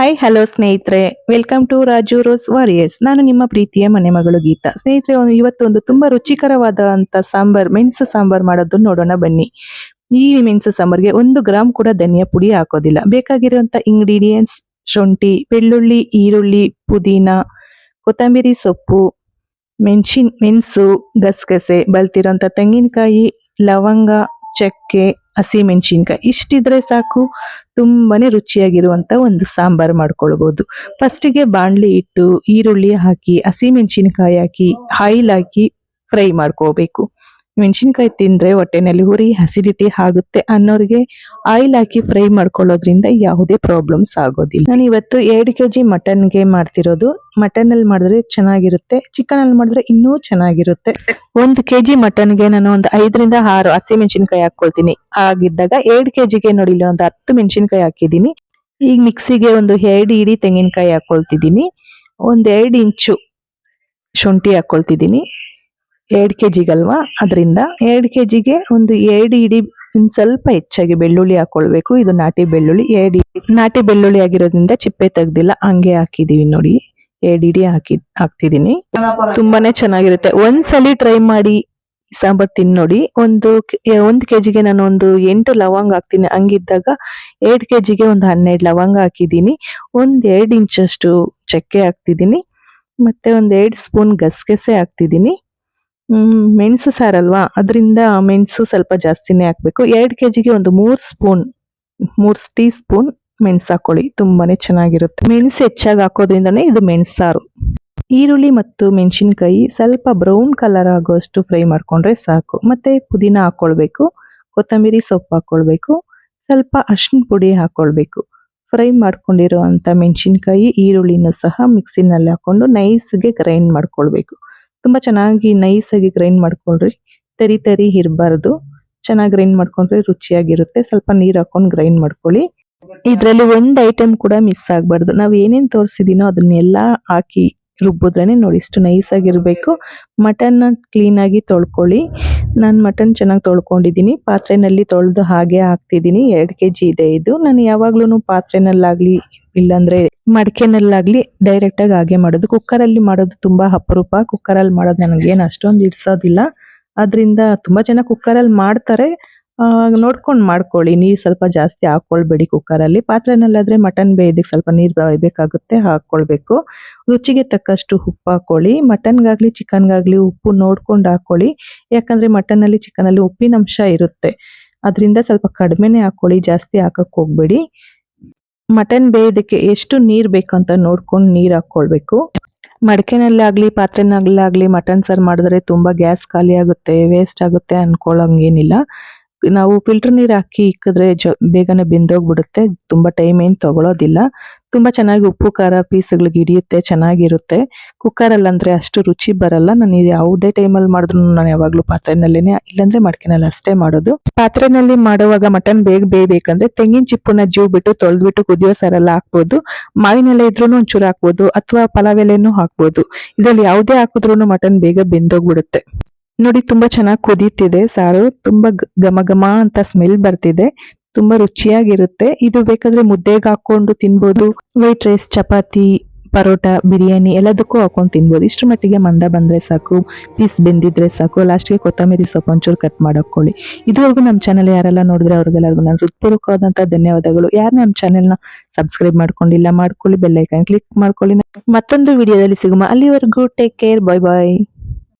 Hi hello ಸ್ನೇಹಿತರೆ. Welcome to Raju rose warriors ನಾನು ನಿಮ್ಮ ಪ್ರೀತಿಯ ಮನೆ ಮಗಳು ಗೀತಾ. ಸ್ನೇಹಿತರೆ, ಒಂದು- ಇವತ್ತು ಒಂದು ತುಂಬಾ ರುಚಿಕರವಾದಂತ ಸಾಂಬಾರ್, ಮೆಣಸು ಸಾಂಬಾರ್ ಮಾಡೋದು ನೋಡೋಣ ಬನ್ನಿ. ಈ ಮೆಣಸು ಸಾಂಬಾರ್ಗೆ ಒಂದು ಗ್ರಾಮ್ ಕೂಡ ಧನಿಯಾ ಪುಡಿ ಹಾಕೋದಿಲ್ಲ. ಬೇಕಾಗಿರುವಂಥ ಇಂಗ್ರೀಡಿಯೆಂಟ್ಸ್ ಶುಂಠಿ, ಬೆಳ್ಳುಳ್ಳಿ, ಈರುಳ್ಳಿ, ಪುದೀನ, ಕೊತ್ತಂಬರಿ ಸೊಪ್ಪು, ಮೆಣಸಿನ, ಮೆಣಸು, ಗಸಗಸೆ ಬಲ್ತಿರೋಂಥ ತೆಂಗಿನಕಾಯಿ, ಲವಂಗ ಚಕ್ಕೆ, ಹಸಿ ಮೆಣಸಿನ್ಕಾಯಿ ಇಷ್ಟಿದ್ರೆ ಸಾಕು. ತುಂಬಾನೇ ರುಚಿಯಾಗಿರುವಂತ ಒಂದು ಸಾಂಬಾರ್ ಮಾಡ್ಕೊಳ್ಬೋದು. ಫಸ್ಟಿಗೆ ಬಾಣಲಿ ಇಟ್ಟು ಈರುಳ್ಳಿ ಹಾಕಿ, ಹಸಿ ಮೆಣಸಿನಕಾಯಿ ಹಾಕಿ ಹಾಯಿಲ್ ಹಾಕಿ ಫ್ರೈ ಮಾಡ್ಕೋಬೇಕು. ಮೆಣಸಿನಕಾಯಿ ತಿಂದ್ರೆ ಹೊಟ್ಟೆನಲ್ಲಿ ಉರಿ ಹಸಿಡಿಟಿ ಆಗುತ್ತೆ ಅನ್ನೋರಿಗೆ ಆಯಿಲ್ ಹಾಕಿ ಫ್ರೈ ಮಾಡ್ಕೊಳ್ಳೋದ್ರಿಂದ ಯಾವುದೇ ಪ್ರಾಬ್ಲಮ್ಸ್ ಆಗೋದಿಲ್ಲ. ನಾನು ಇವತ್ತು ಎರಡು ಕೆಜಿ ಮಟನ್ಗೆ ಮಾಡ್ತಿರೋದು. ಮಟನ್ ಅಲ್ಲಿ ಮಾಡಿದ್ರೆ ಚೆನ್ನಾಗಿರುತ್ತೆ. ಚಿಕನ್ ಅಲ್ಲಿ ಮಾಡಿದ್ರೆ ಇನ್ನೂ ಚೆನ್ನಾಗಿರುತ್ತೆ. ಒಂದು ಕೆಜಿ ಮಟನ್ಗೆ ನಾನು ಒಂದು ಐದರಿಂದ ಆರು ಹಸಿ ಮೆಣಸಿನ್ಕಾಯಿ ಹಾಕೊಳ್ತೀನಿ ಆಗಿದ್ದಾಗ ಎರಡು ಕೆಜಿಗೆ ನೋಡಿ ನೋಡಿಲ್ಲ ಒಂದು ಹತ್ತು ಮೆಣಸಿನ್ಕಾಯಿ ಹಾಕಿದ್ದೀನಿ. ಈಗ ಮಿಕ್ಸಿಗೆ ಒಂದು ಎರಡು ಇಡೀ ತೆಂಗಿನಕಾಯಿ ಹಾಕೊಳ್ತಿದ್ದೀನಿ ಒಂದು ಎರಡು ಇಂಚು ಶುಂಠಿ ಹಾಕೊಳ್ತಿದ್ದೀನಿ ಎರಡು ಕೆ ಜಿಗಲ್ವಾ ಅದರಿಂದ ಎರಡು ಕೆಜಿಗೆ ಒಂದು ಎರಡು ಇಡಿ, ಇನ್ನು ಸ್ವಲ್ಪ ಹೆಚ್ಚಾಗಿ ಬೆಳ್ಳುಳ್ಳಿ ಹಾಕ್ಕೊಳ್ಬೇಕು ಇದು ನಾಟಿ ಬೆಳ್ಳುಳ್ಳಿ. ಎರಡು ನಾಟಿ ಬೆಳ್ಳುಳ್ಳಿ ಆಗಿರೋದ್ರಿಂದ ಚಿಪ್ಪೆ ತೆಗ್ದಿಲ್ಲ, ಹಂಗೆ ಹಾಕಿದೀವಿ ನೋಡಿ. ಎರಡು ಇಡಿ ಹಾಕಿ ಹಾಕ್ತಿದ್ದೀನಿ ತುಂಬಾನೇ ಚೆನ್ನಾಗಿರುತ್ತೆ. ಒಂದ್ಸಲಿ ಟ್ರೈ ಮಾಡಿ ಸಾಂಬಾರ್ ತಿನ್ನೋಡಿ ನೋಡಿ. ಒಂದು ಕೆ- ಜಿಗೆ ನಾನು ಒಂದು ಎಂಟು ಲವಂಗ ಹಾಕ್ತೀನಿ. ಹಂಗಿದ್ದಾಗ ಎರಡು ಕೆ ಜಿಗೆ ಒಂದು ಹನ್ನೆರಡು ಲವಂಗ ಹಾಕಿದ್ದೀನಿ ಒಂದು ಎರಡು ಇಂಚಷ್ಟು ಚಕ್ಕೆ ಹಾಕ್ತಿದ್ದೀನಿ ಮತ್ತೆ ಒಂದು ಎರಡು ಸ್ಪೂನ್ ಗಸಗಸೆ ಹಾಕ್ತಿದ್ದೀನಿ ಮೆಣಸು ಸಾರಲ್ವಾ? ಅದರಿಂದ ಮೆಣಸು ಸ್ವಲ್ಪ ಜಾಸ್ತಿನೇ ಹಾಕಬೇಕು. ಎರಡು ಕೆ ಜಿಗೆ ಒಂದು ಮೂರು ಸ್ಪೂನ್, ಮೂರು ಟೀ ಸ್ಪೂನ್ ಮೆಣಸು ಹಾಕೊಳ್ಳಿ ತುಂಬಾನೇ ಚೆನ್ನಾಗಿರುತ್ತೆ. ಮೆಣಸು ಹೆಚ್ಚಾಗಿ ಹಾಕೋದ್ರಿಂದನೇ ಇದು ಮೆಣಸು ಸಾರು. ಈರುಳ್ಳಿ ಮತ್ತು ಮೆಣಸಿನಕಾಯಿ ಸ್ವಲ್ಪ ಬ್ರೌನ್ ಕಲರ್ ಆಗೋಷ್ಟು ಫ್ರೈ ಮಾಡ್ಕೊಂಡ್ರೆ ಸಾಕು. ಮತ್ತೆ ಪುದೀನ ಹಾಕ್ಕೊಳ್ಬೇಕು. ಕೊತ್ತಂಬರಿ ಸೊಪ್ಪು ಹಾಕ್ಕೊಳ್ಬೇಕು. ಸ್ವಲ್ಪ ಅರ್ಶಿನ ಪುಡಿ ಹಾಕ್ಕೊಳ್ಬೇಕು. ಫ್ರೈ ಮಾಡ್ಕೊಂಡಿರೋ ಅಂಥ ಮೆಣಸಿನಕಾಯಿ, ಈರುಳ್ಳಿನೂ ಸಹ ಮಿಕ್ಸಿನಲ್ಲಿ ಹಾಕೊಂಡು ನೈಸ್ಗೆ ಗ್ರೈಂಡ್ ಮಾಡ್ಕೊಳ್ಬೇಕು. ತುಂಬಾ ಚೆನ್ನಾಗಿ ನೈಸ್ ಆಗಿ ಗ್ರೈಂಡ್ ಮಾಡ್ಕೊಳ್ರಿ. ತರಿ ತರಿ ಇರಬಾರ್ದು. ಚೆನ್ನಾಗಿ ಗ್ರೈಂಡ್ ಮಾಡ್ಕೊಂಡ್ರೆ ರುಚಿಯಾಗಿರುತ್ತೆ. ಸ್ವಲ್ಪ ನೀರು ಹಾಕೊಂಡು ಗ್ರೈಂಡ್ ಮಾಡ್ಕೊಳ್ಳಿ. ಇದರಲ್ಲಿ ಒಂದು ಐಟಮ್ ಕೂಡ ಮಿಸ್ ಆಗಬಾರ್ದು. ನಾವು ಏನೇನ್ ತೋರಿಸಿದೀನೋ ಅದನ್ನೆಲ್ಲ ಹಾಕಿ ರುಬ್ಬಿದ್ರೆ ನೋಡಿ ಇಷ್ಟು ನೈಸ್ ಮಟನ್ನ ಮಟನ್ ಕ್ಲೀನ್ ಆಗಿ ತೊಳ್ಕೊಳ್ಳಿ. ನಾನು ಮಟನ್ ಚೆನ್ನಾಗಿ ತೊಳ್ಕೊಂಡಿದ್ದೀನಿ. ಪಾತ್ರೆನಲ್ಲಿ ತೊಳೆದು ಹಾಗೆ ಹಾಕ್ತಿದ್ದೀನಿ. ಎರಡು ಕೆ ಜಿ ಇದೆ ಇದು. ನಾನು ಯಾವಾಗ್ಲೂ ಪಾತ್ರೆನಲ್ಲಾಗ್ಲಿ ಇಲ್ಲಾಂದ್ರೆ ಮಡಕೆನಲ್ಲಾಗ್ಲಿ ಡೈರೆಕ್ಟ್ ಆಗಿ ಹಾಗೆ ಮಾಡೋದು. ಕುಕ್ಕರಲ್ಲಿ ಮಾಡೋದು ತುಂಬಾ ಅಪರೂಪ. ಕುಕ್ಕರಲ್ಲಿ ಮಾಡೋದು ನನಗೇನು ಅಷ್ಟೊಂದು ಇಡ್ಸೋದಿಲ್ಲ ಅದರಿಂದ ತುಂಬಾ ಜನ ಕುಕ್ಕರಲ್ಲಿ ಮಾಡ್ತಾರೆ. ನೋಡ್ಕೊಂಡು ಮಾಡ್ಕೊಳ್ಳಿ. ನೀರು ಸ್ವಲ್ಪ ಜಾಸ್ತಿ ಹಾಕೊಳ್ಬೇಡಿ ಕುಕ್ಕರಲ್ಲಿ. ಪಾತ್ರೆನಲ್ಲಾದ್ರೆ ಮಟನ್ ಬೇಯೋದಕ್ಕೆ ಸ್ವಲ್ಪ ನೀರು ಬೇಕಾಗುತ್ತೆ ಹಾಕೊಳ್ಬೇಕು. ರುಚಿಗೆ ತಕ್ಕಷ್ಟು ಉಪ್ಪು ಹಾಕೊಳ್ಳಿ. ಮಟನ್ಗಾಗ್ಲಿ, ಚಿಕನ್ಗಾಗ್ಲಿ ಉಪ್ಪು ನೋಡ್ಕೊಂಡು ಹಾಕೊಳ್ಳಿ. ಯಾಕಂದ್ರೆ ಮಟನ್ ಅಲ್ಲಿ ಚಿಕನ್ ಅಲ್ಲಿ ಉಪ್ಪಿನ ಅಂಶ ಇರುತ್ತೆ. ಅದರಿಂದ ಸ್ವಲ್ಪ ಕಡಿಮೆನೇ ಹಾಕೊಳ್ಳಿ. ಜಾಸ್ತಿ ಹಾಕಕ್ಕೆ ಹೋಗ್ಬೇಡಿ. ಮಟನ್ ಬೇಯೋದಕ್ಕೆ ಎಷ್ಟು ನೀರ್ ಬೇಕಂತ ನೋಡ್ಕೊಂಡು ನೀರು ಹಾಕ್ಕೊಳ್ಬೇಕು. ಮಡಕೆನಲ್ಲಾಗ್ಲಿ, ಪಾತ್ರೆನಲ್ಲಾಗ್ಲಿ ಮಟನ್ ಸಾರು ಮಾಡಿದ್ರೆ ತುಂಬಾ ಗ್ಯಾಸ್ ಖಾಲಿ ಆಗುತ್ತೆ ವೇಸ್ಟ್ ಆಗುತ್ತೆ ಅನ್ಕೊಳ್ಳಂಗೇನಿಲ್ಲ ನಾವು ಫಿಲ್ಟರ್ ನೀರು ಹಾಕಿ ಇಕ್ಕಿದ್ರೆ ಜ, ಬೇಗನೆ ಬೆಂದೋಗ್ಬಿಡುತ್ತೆ. ತುಂಬಾ ಟೈಮ್ ಏನು ತಗೊಳೋದಿಲ್ಲ. ತುಂಬಾ ಚೆನ್ನಾಗಿ ಉಪ್ಪು, ಖಾರ ಪೀಸ್ಗಳಿಗೆ ಹಿಡಿಯುತ್ತೆ, ಚೆನ್ನಾಗಿರುತ್ತೆ. ಕುಕ್ಕರಲ್ಲಿ ಅಂದ್ರೆ ಅಷ್ಟು ರುಚಿ ಬರಲ್ಲ. ನಾನು ಯಾವುದೇ ಟೈಮಲ್ಲಿ ಮಾಡಿದ್ರು ನಾನು ಯಾವಾಗಲೂ ಪಾತ್ರೆನಲ್ಲೇನೆ, ಇಲ್ಲಾಂದರೆ ಮಡಕೆನಲ್ಲಿ ಅಷ್ಟೇ ಮಾಡೋದು. ಪಾತ್ರೆನಲ್ಲಿ ಮಾಡುವಾಗ ಮಟನ್ ಬೇಗ ಬೇಯಬೇಕಂದ್ರೆ ತೆಂಗಿನ ಚಿಪ್ಪನ್ನ ಜೀವ್ ಬಿಟ್ಟು ತೊಳೆದ್ಬಿಟ್ಟು ಕುದಿಯೋ ಸರಲ್ಲ ಹಾಕ್ಬೋದು. ಮಾವಿನೆಲೆ ಇದ್ರೂ ಒಂಚೂರು ಹಾಕ್ಬೋದು, ಅಥವಾ ಪಲಾವ್ ಎಲೆನೂ ಹಾಕ್ಬೋದು. ಇದರಲ್ಲಿ ಯಾವುದೇ ಹಾಕಿದ್ರು ಮಟನ್ ಬೇಗ ಬೆಂದೋಗ್ಬಿಡುತ್ತೆ. ನೋಡಿ ತುಂಬಾ ಚೆನ್ನಾಗಿ ಕುದೀತಿದೆ. ಸಾರು ತುಂಬಾ ಘಮ ಘಮ ಅಂತ ಸ್ಮೆಲ್ ಬರ್ತಿದೆ. ತುಂಬಾ ರುಚಿಯಾಗಿರುತ್ತೆ. ಇದು ಬೇಕಾದ್ರೆ ಮುದ್ದೆಗೆ ಹಾಕೊಂಡು ತಿನ್ಬೋದು. ವೈಟ್ ರೈಸ್, ಚಪಾತಿ, ಪರೋಟ, ಬಿರಿಯಾನಿ ಎಲ್ಲದಕ್ಕೂ ಹಾಕೊಂಡು ತಿನ್ಬೋದು. ಇಷ್ಟು ಮಟ್ಟಿಗೆ ಮಂದ ಬಂದ್ರೆ ಸಾಕು, ಪೀಸ್ ಬೆಂದಿದ್ರೆ ಸಾಕು. ಲಾಸ್ಟ್ಗೆ ಕೊತ್ತಂಬರಿ ಸೊಪ್ಪು ಒಂಚೂರು ಕಟ್ ಮಾಡ್ಕೊಳ್ಳಿ. ಇದುವರೆಗೂ ನಮ್ಮ ಚಾನಲ್ ಯಾರೆಲ್ಲ ನೋಡಿದ್ರೆ ಅವ್ರಿಗೆಲ್ಲರಿಗೂ ನಾನು ಹೃತ್ಪೂರ್ವಕವಾದಂಥ ಧನ್ಯವಾದಗಳು. ಯಾರು ನಮ್ಮ ಚಾನೆಲ್ನ ಸಬ್ಸ್ಕ್ರೈಬ್ ಮಾಡ್ಕೊಂಡಿಲ್ಲ ಮಾಡ್ಕೊಳ್ಳಿ ಬೆಲ್ಲೈಕನ್ ಕ್ಲಿಕ್ ಮಾಡ್ಕೊಳ್ಳಿ. ಮತ್ತೊಂದು ವಿಡಿಯೋದಲ್ಲಿ ಸಿಗುಮ ಅಲ್ಲಿವರೆಗೂ ಟೇಕ್ ಕೇರ್ ಬಾಯ್ ಬಾಯ್